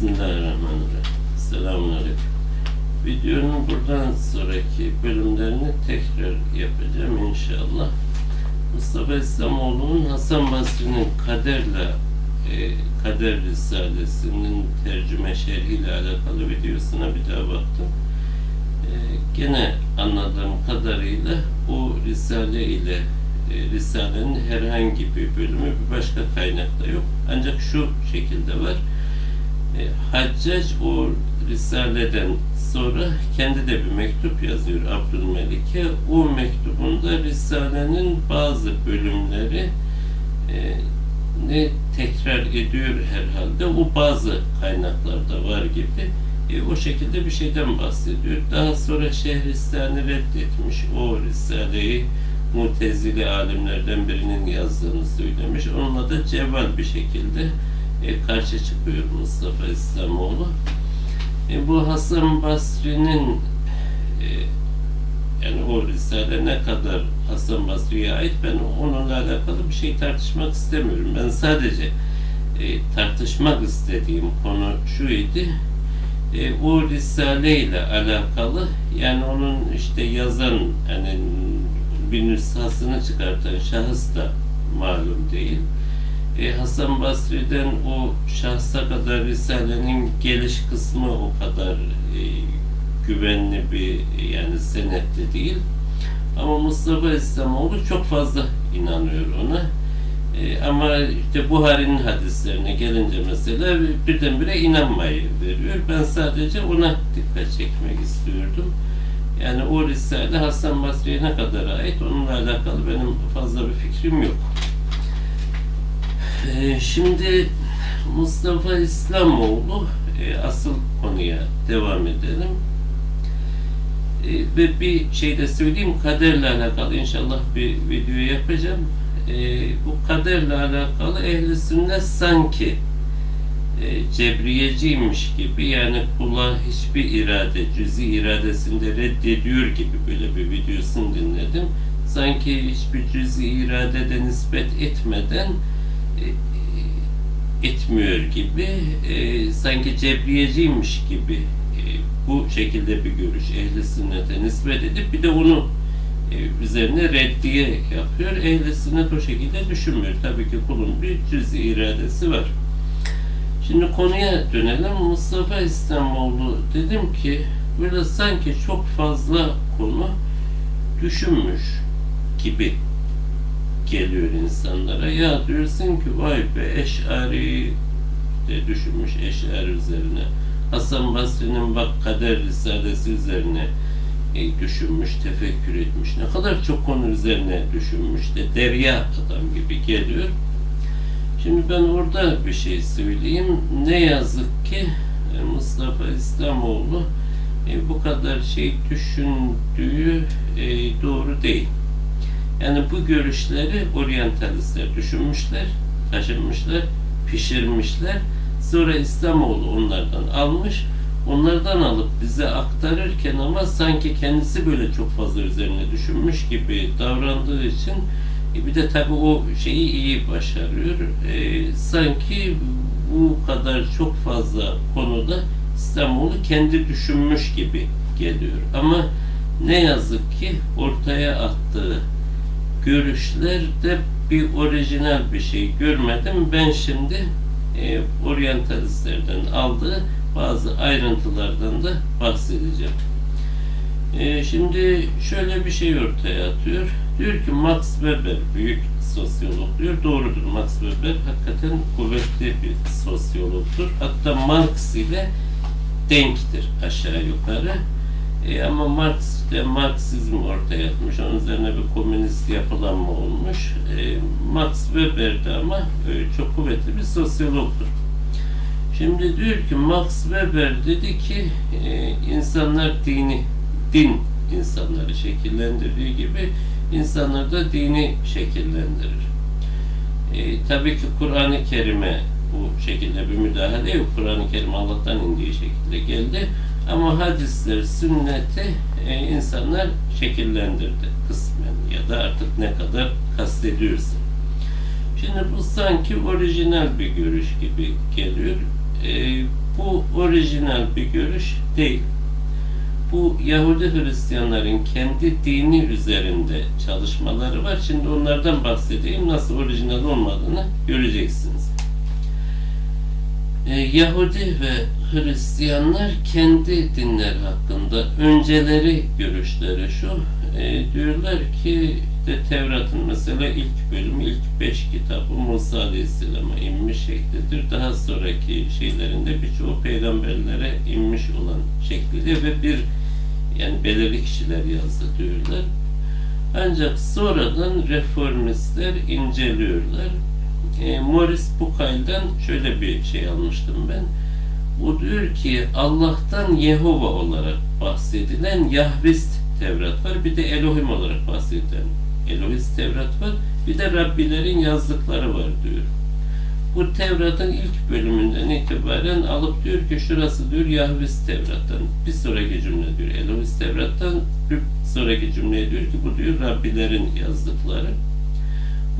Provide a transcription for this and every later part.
Bismillahirrahmanirrahim. Selamünaleyküm. Videonun buradan sonraki bölümlerini tekrar yapacağım inşallah. Mustafa İslamoğlu'nun Hasan Basri'nin Kader'le e, Kader Risalesi'nin tercüme şerhiyle alakalı videosuna bir daha baktım. E, gene anladığım kadarıyla bu Risale ile e, Risale'nin herhangi bir bölümü bir başka kaynakta yok. Ancak şu şekilde var. E, Haccac o Risale'den sonra kendi de bir mektup yazıyor Abdülmelik'e. O mektubunda Risale'nin bazı bölümleri e, ne tekrar ediyor herhalde. O bazı kaynaklarda var gibi. E, o şekilde bir şeyden bahsediyor. Daha sonra Şehristan'ı reddetmiş. O Risale'yi Mutezili alimlerden birinin yazdığını söylemiş. Onunla da cevval bir şekilde e, karşı çıkıyor Mustafa İslamoğlu. E, bu Hasan Basri'nin e, yani o Risale ne kadar Hasan Basri'ye ait ben onunla alakalı bir şey tartışmak istemiyorum. Ben sadece e, tartışmak istediğim konu şuydu. E, o Risale ile alakalı yani onun işte yazan yani bir nüshasını çıkartan şahıs da malum değil. E, Hasan Basri'den o şahsa kadar Risale'nin geliş kısmı o kadar e, güvenli bir yani senetli değil. Ama Mustafa İslamoğlu çok fazla inanıyor ona. E, ama işte Buhari'nin hadislerine gelince mesela birdenbire inanmayı veriyor. Ben sadece ona dikkat çekmek istiyordum. Yani o Risale Hasan Basri'ye ne kadar ait onunla alakalı benim fazla bir fikrim yok. Ee, şimdi Mustafa İslamoğlu e, asıl konuya devam edelim. E, ve bir şey de söyleyeyim kaderle alakalı inşallah bir video yapacağım. E, bu kaderle alakalı ehli sünnet sanki cebriyeciymiş gibi yani kula hiçbir irade, cüzi iradesinde reddediyor gibi böyle bir videosunu dinledim. Sanki hiçbir cüzi iradede nispet etmeden etmiyor gibi e, sanki cebriyeciymiş gibi e, bu şekilde bir görüş ehli sünnete nispet edip bir de onu e, üzerine reddiye yapıyor. Ehli sünnet o şekilde düşünmüyor. Tabii ki kulun bir cüzi iradesi var. Şimdi konuya dönelim. Mustafa İslamoğlu dedim ki böyle sanki çok fazla konu düşünmüş gibi geliyor insanlara. Ya diyorsun ki vay be Eş'ari de düşünmüş Eş'ari üzerine. Hasan Basri'nin bak Kader Risalesi üzerine e, düşünmüş, tefekkür etmiş. Ne kadar çok konu üzerine düşünmüş de derya adam gibi geliyor. Şimdi ben orada bir şey söyleyeyim. Ne yazık ki e, Mustafa İslamoğlu e, bu kadar şey düşündüğü e, doğru değil. Yani bu görüşleri oryantalistler düşünmüşler, taşınmışlar, pişirmişler. Sonra İslamoğlu onlardan almış. Onlardan alıp bize aktarırken ama sanki kendisi böyle çok fazla üzerine düşünmüş gibi davrandığı için e bir de tabii o şeyi iyi başarıyor. E, sanki bu kadar çok fazla konuda İstanbul'u kendi düşünmüş gibi geliyor. Ama ne yazık ki ortaya attığı görüşlerde bir orijinal bir şey görmedim. Ben şimdi e, oryantalistlerden aldığı bazı ayrıntılardan da bahsedeceğim. E, şimdi şöyle bir şey ortaya atıyor. Diyor ki Max Weber büyük sosyolog diyor. Doğrudur Max Weber hakikaten kuvvetli bir sosyologdur. Hatta Marx ile denktir aşağı yukarı. E, ama Marx işte Marksizm ortaya atmış. Onun üzerine bir komünist yapılanma olmuş. E, Max Weber de ama e, çok kuvvetli bir sosyologdur. Şimdi diyor ki Max Weber dedi ki e, insanlar dini din insanları şekillendirdiği gibi insanlar da dini şekillendirir. E, tabii ki Kur'an-ı Kerim'e bu şekilde bir müdahale yok. Kur'an-ı Kerim Allah'tan indiği şekilde geldi. Ama hadisler, sünneti e, insanlar şekillendirdi kısmen ya da artık ne kadar kastediyorsa. Şimdi bu sanki orijinal bir görüş gibi geliyor. E, bu orijinal bir görüş değil. Bu Yahudi Hristiyanların kendi dini üzerinde çalışmaları var. Şimdi onlardan bahsedeyim. Nasıl orijinal olmadığını göreceksiniz. Ee, Yahudi ve Hristiyanlar kendi dinler hakkında önceleri görüşleri şu. e, diyorlar ki de Tevrat'ın mesela ilk bölümü, ilk beş kitabı Musa Aleyhisselam'a inmiş şeklidir. Daha sonraki şeylerinde birçoğu peygamberlere inmiş olan şekliyle ve bir yani belirli kişiler yazdı diyorlar. Ancak sonradan reformistler inceliyorlar. E, Morris Bucay'dan şöyle bir şey almıştım ben. O diyor ki Allah'tan Yehova olarak bahsedilen Yahvist Tevrat var. Bir de Elohim olarak bahsedilen Elohist Tevrat var. Bir de Rabbilerin yazdıkları var diyor. Bu Tevrat'ın ilk bölümünden itibaren alıp diyor ki şurası diyor Yahvist Tevrat'tan. Bir sonraki cümle diyor Elohist Tevrat'tan. Bir sonraki cümle diyor ki bu diyor Rabbilerin yazdıkları.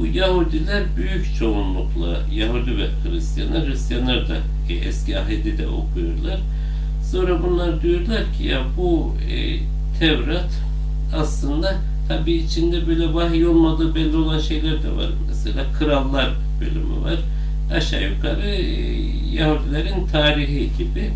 Bu Yahudiler büyük çoğunlukla Yahudi ve Hristiyanlar, Hristiyanlar da e, eski ahidi de okuyorlar. Sonra bunlar diyorlar ki ya bu e, Tevrat aslında tabi içinde böyle vahiy olmadığı belli olan şeyler de var. Mesela krallar bölümü var. Aşağı yukarı e, Yahudilerin tarihi gibi.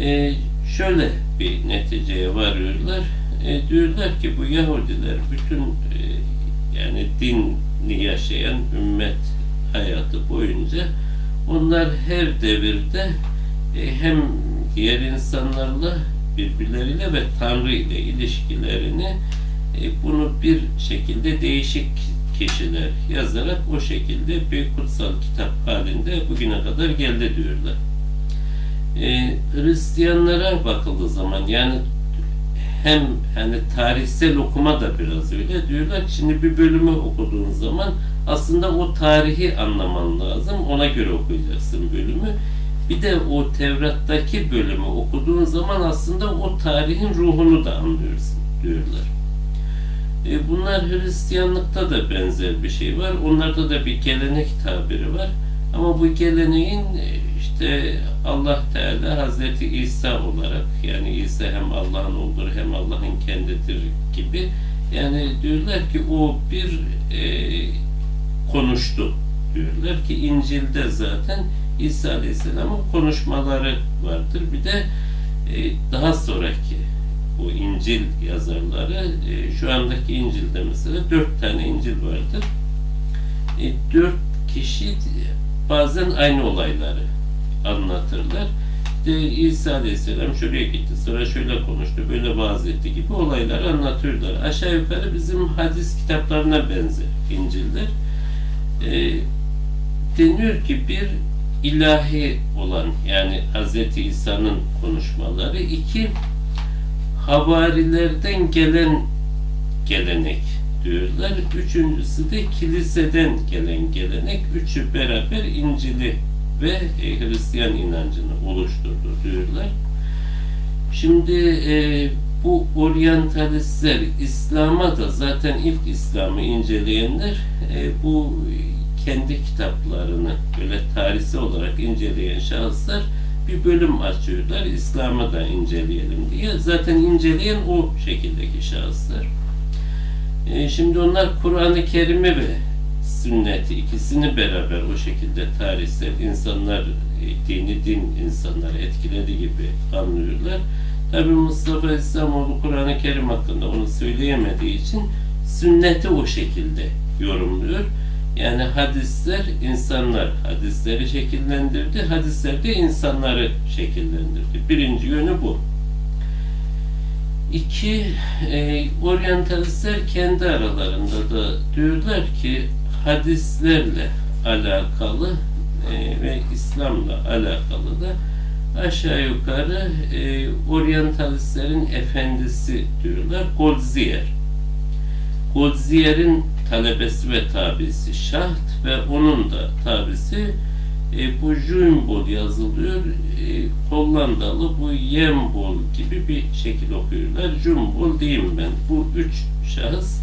E, şöyle bir neticeye varıyorlar. E, diyorlar ki bu Yahudiler bütün e, yani dinli yaşayan ümmet hayatı boyunca onlar her devirde e, hem diğer insanlarla birbirleriyle ve Tanrı ile ilişkilerini e, bunu bir şekilde değişik kişiler yazarak o şekilde bir kutsal kitap halinde bugüne kadar geldi diyorlar. E, Hristiyanlara bakıldığı zaman yani hem yani tarihsel okuma da biraz öyle diyorlar şimdi bir bölümü okuduğun zaman aslında o tarihi anlaman lazım. Ona göre okuyacaksın bölümü. Bir de o Tevrat'taki bölümü okuduğun zaman aslında o tarihin ruhunu da anlıyorsun diyorlar. E, bunlar Hristiyanlıkta da benzer bir şey var. Onlarda da bir gelenek tabiri var. Ama bu geleneğin e, işte Allah Teala Hazreti İsa olarak yani İsa hem Allah'ın olduğu hem Allah'ın kendidir gibi yani diyorlar ki o bir e, konuştu diyorlar ki İncil'de zaten İsa Aleyhisselam'ın konuşmaları vardır. Bir de e, daha sonraki bu İncil yazarları e, şu andaki İncil'de mesela dört tane İncil vardır. E, dört kişi bazen aynı olayları anlatırlar. İşte İsa Aleyhisselam şuraya gitti, sonra şöyle konuştu, böyle vaaz etti gibi olayları anlatıyorlar. Aşağı yukarı bizim hadis kitaplarına benzer İncil'ler. E, deniyor ki bir ilahi olan yani Hz. İsa'nın konuşmaları iki havarilerden gelen gelenek diyorlar. Üçüncüsü de kiliseden gelen gelenek. Üçü beraber İncil'i ve e, Hristiyan inancını oluşturdu diyorlar. Şimdi e, bu oryantalistler İslam'a da zaten ilk İslam'ı inceleyenler e, bu kendi kitaplarını böyle tarihsel olarak inceleyen şahıslar bir bölüm açıyorlar. İslam'ı da inceleyelim diye. Zaten inceleyen o şekildeki şahıslar. E, şimdi onlar Kur'an-ı Kerim'i ve sünneti ikisini beraber o şekilde tarihsel insanlar e, dini din insanları etkiledi gibi anlıyorlar. Tabi Mustafa İslamoğlu Kur'an-ı Kerim hakkında onu söyleyemediği için sünneti o şekilde yorumluyor. Yani hadisler insanlar hadisleri şekillendirdi, hadisler de insanları şekillendirdi. Birinci yönü bu. İki, e, oryantalistler kendi aralarında da diyorlar ki hadislerle alakalı e, ve İslam'la alakalı da aşağı yukarı e, oryantalistlerin efendisi diyorlar Goldziyer. Goldziyer'in talebesi ve tabisi Şaht ve onun da tabisi e, bu Jümbol yazılıyor. E, Hollandalı bu Yembol gibi bir şekil okuyorlar. Jümbol diyeyim ben. Bu üç şahıs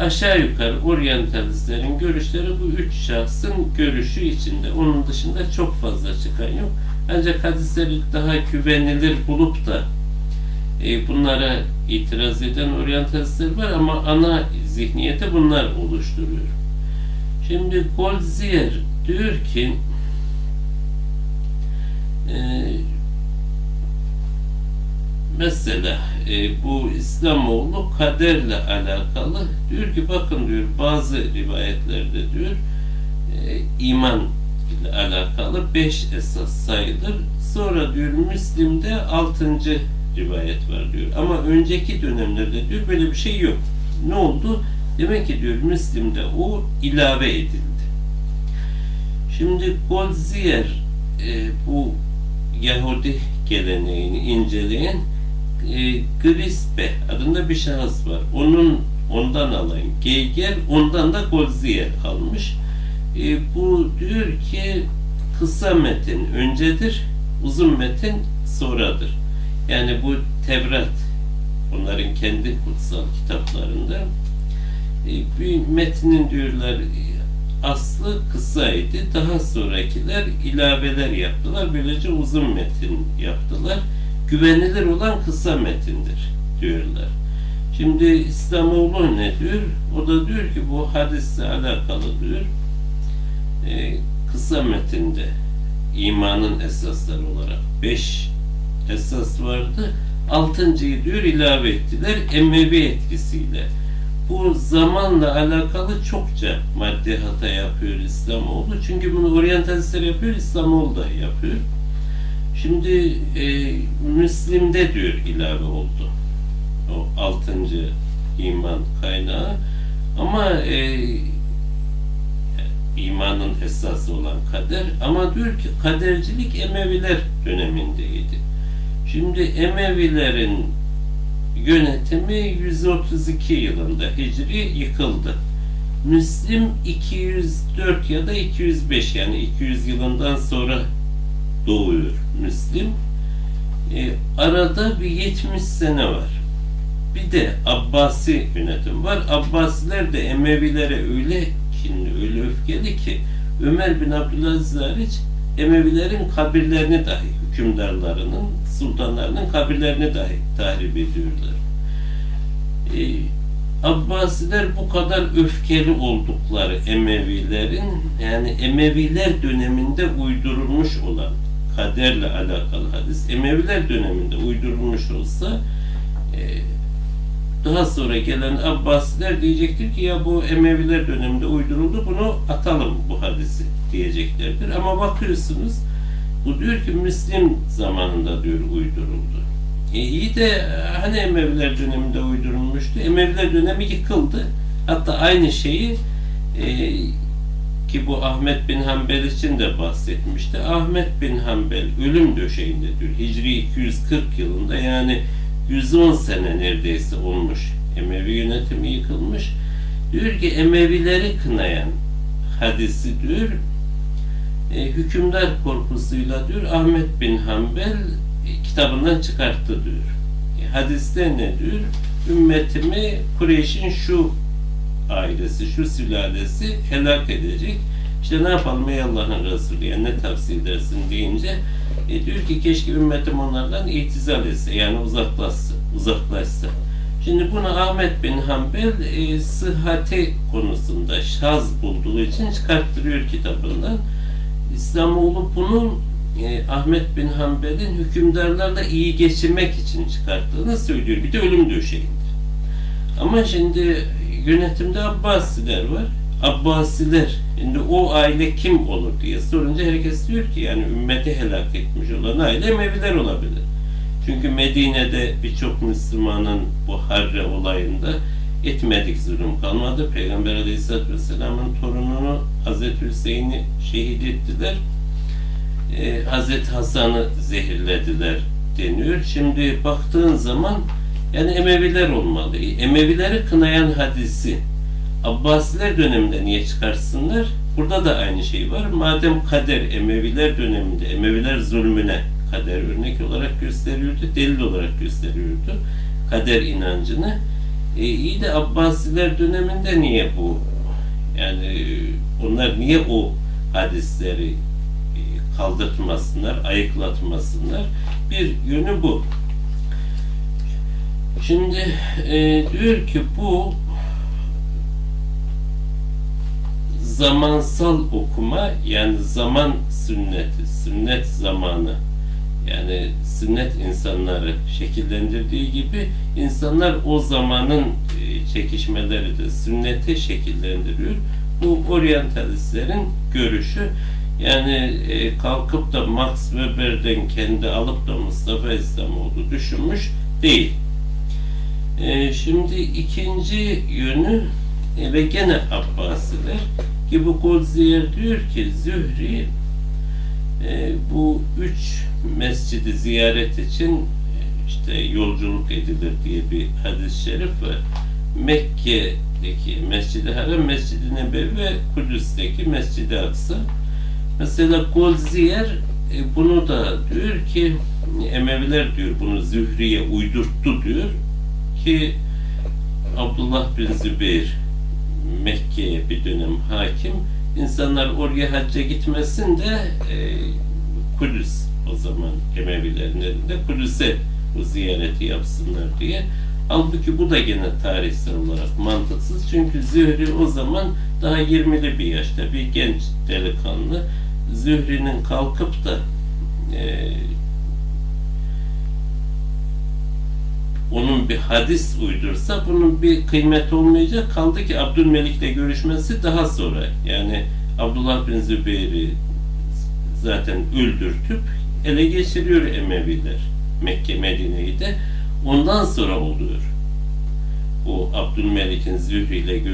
aşağı yukarı oryantalistlerin görüşleri bu üç şahsın görüşü içinde. Onun dışında çok fazla çıkan yok. Ancak hadisleri daha güvenilir bulup da e, bunlara itiraz eden oryantalistler var ama ana zihniyeti bunlar oluşturuyor. Şimdi Goldziher diyor ki e, mesela e, bu İslamoğlu kaderle alakalı diyor ki bakın diyor bazı rivayetlerde diyor e, iman ile alakalı beş esas sayılır. Sonra diyor Müslim'de altıncı rivayet var diyor. Ama önceki dönemlerde diyor böyle bir şey yok. Ne oldu? Demek ki diyor Müslim'de o ilave edildi. Şimdi Goldziher e, bu Yahudi geleneğini inceleyen e, Grispe adında bir şahıs var. Onun ondan alayım. Geiger ondan da Goldziher almış. E, bu diyor ki kısa metin öncedir, uzun metin sonradır. Yani bu Tevrat onların kendi kutsal kitaplarında e, bir metnin diyorlar aslı kısaydı. Daha sonrakiler ilaveler yaptılar. Böylece uzun metin yaptılar. Güvenilir olan kısa metindir diyorlar. Şimdi İslamoğlu ne diyor? O da diyor ki bu hadisle alakalı diyor. E, kısa metinde imanın esasları olarak beş esas vardı. Altıncıyı diyor ilave ettiler Emevi etkisiyle. Bu zamanla alakalı çokça madde hata yapıyor İslamoğlu. Çünkü bunu oryantalistler yapıyor, İslamoğlu da yapıyor. Şimdi e, Müslim'de diyor ilave oldu. O altıncı iman kaynağı. Ama e, imanın esası olan kader. Ama diyor ki kadercilik Emeviler dönemindeydi. Şimdi Emevilerin yönetimi 132 yılında Hicri yıkıldı. Müslim 204 ya da 205 yani 200 yılından sonra doğuyor Müslim. E, arada bir 70 sene var. Bir de Abbasi yönetim var. Abbasiler de Emevilere öyle kinli, öyle öfkeli ki Ömer bin Abdülaziz hariç Emevilerin kabirlerini dahi hükümdarlarının, sultanlarının kabirlerini dahi tahrip ediyorlar. Ee, Abbasiler bu kadar öfkeli oldukları Emevilerin yani Emeviler döneminde uydurulmuş olan kaderle alakalı hadis Emeviler döneminde uydurulmuş olsa e, daha sonra gelen Abbasiler diyecektir ki ya bu Emeviler döneminde uyduruldu bunu atalım bu hadisi diyeceklerdir. Ama bakıyorsunuz bu diyor ki Müslim zamanında diyor uyduruldu. E iyi de hani Emeviler döneminde uydurulmuştu. Emeviler dönemi yıkıldı. Hatta aynı şeyi e, ki bu Ahmet bin Hanbel için de bahsetmişti. Ahmet bin Hanbel ölüm döşeğinde diyor. Hicri 240 yılında yani 110 sene neredeyse olmuş. Emevi yönetimi yıkılmış. Diyor ki Emevileri kınayan hadisi diyor e, hükümdar korkusuyla diyor Ahmet bin Hanbel e, kitabından çıkarttı diyor. E, hadiste ne diyor? Ümmetimi Kureyş'in şu ailesi, şu sülalesi helak edecek. İşte ne yapalım ey Allah'ın Resulü yani ne tavsiye edersin deyince e, diyor ki keşke ümmetim onlardan itizal etse yani uzaklaşsa. uzaklaşsa. Şimdi bunu Ahmet bin Hanbel e, sıhhati konusunda şaz bulduğu için çıkarttırıyor kitabından. İslamoğlu bunu e, Ahmet bin Hanbel'in hükümdarlarla iyi geçirmek için çıkarttığını söylüyor. Bir de ölüm döşeğindir. Ama şimdi yönetimde Abbasiler var. Abbasiler, şimdi o aile kim olur diye sorunca herkes diyor ki yani ümmeti helak etmiş olan aile Emeviler olabilir. Çünkü Medine'de birçok Müslümanın bu Harre olayında etmedik zulüm kalmadı. Peygamber Aleyhisselatü Vesselam'ın torununu Hazreti Hüseyin'i şehit ettiler. Ee, Hazreti Hasan'ı zehirlediler deniyor. Şimdi baktığın zaman yani Emeviler olmalı. Emevileri kınayan hadisi Abbasiler döneminde niye çıkarsınlar? Burada da aynı şey var. Madem kader Emeviler döneminde Emeviler zulmüne kader örnek olarak gösteriyordu, delil olarak gösteriyordu kader inancını. E, iyi de Abbasiler döneminde niye bu? Yani e, onlar niye o hadisleri e, kaldırtmasınlar, ayıklatmasınlar? Bir yönü bu. Şimdi e, diyor ki bu zamansal okuma yani zaman sünneti, sünnet zamanı yani sünnet insanları şekillendirdiği gibi insanlar o zamanın e, çekişmeleri de sünneti şekillendiriyor. Bu oryantalistlerin görüşü. Yani e, kalkıp da Max Weber'den kendi alıp da Mustafa İslamoğlu düşünmüş değil. E, şimdi ikinci yönü ve gene Abbasiler ki bu Goldziyer diyor ki Zühri e, bu üç mescidi ziyaret için e, işte yolculuk edilir diye bir hadis-i şerif var. Mekke'deki Mescid-i Haram, Mescid-i Nebevi ve Kudüs'teki Mescid-i Aksa. Mesela Goldziyer e, bunu da diyor ki Emeviler diyor bunu Zühri'ye uydurttu diyor ki Abdullah bin Zübeyir Mekke'ye bir dönem hakim. İnsanlar oraya hacca gitmesin de e, Kudüs o zaman Emevilerin elinde Kudüs'e bu ziyareti yapsınlar diye. Halbuki bu da gene tarihsel olarak mantıksız. Çünkü Zühri o zaman daha 20'li bir yaşta bir genç delikanlı. Zühri'nin kalkıp da e, onun bir hadis uydursa bunun bir kıymeti olmayacak. Kaldı ki Abdülmelik'le görüşmesi daha sonra. Yani Abdullah bin Zübeyir'i zaten öldürtüp ele geçiriyor Emeviler. Mekke Medine'yi de. Ondan sonra oluyor. O Abdülmelik'in Zühri ile görüşmesi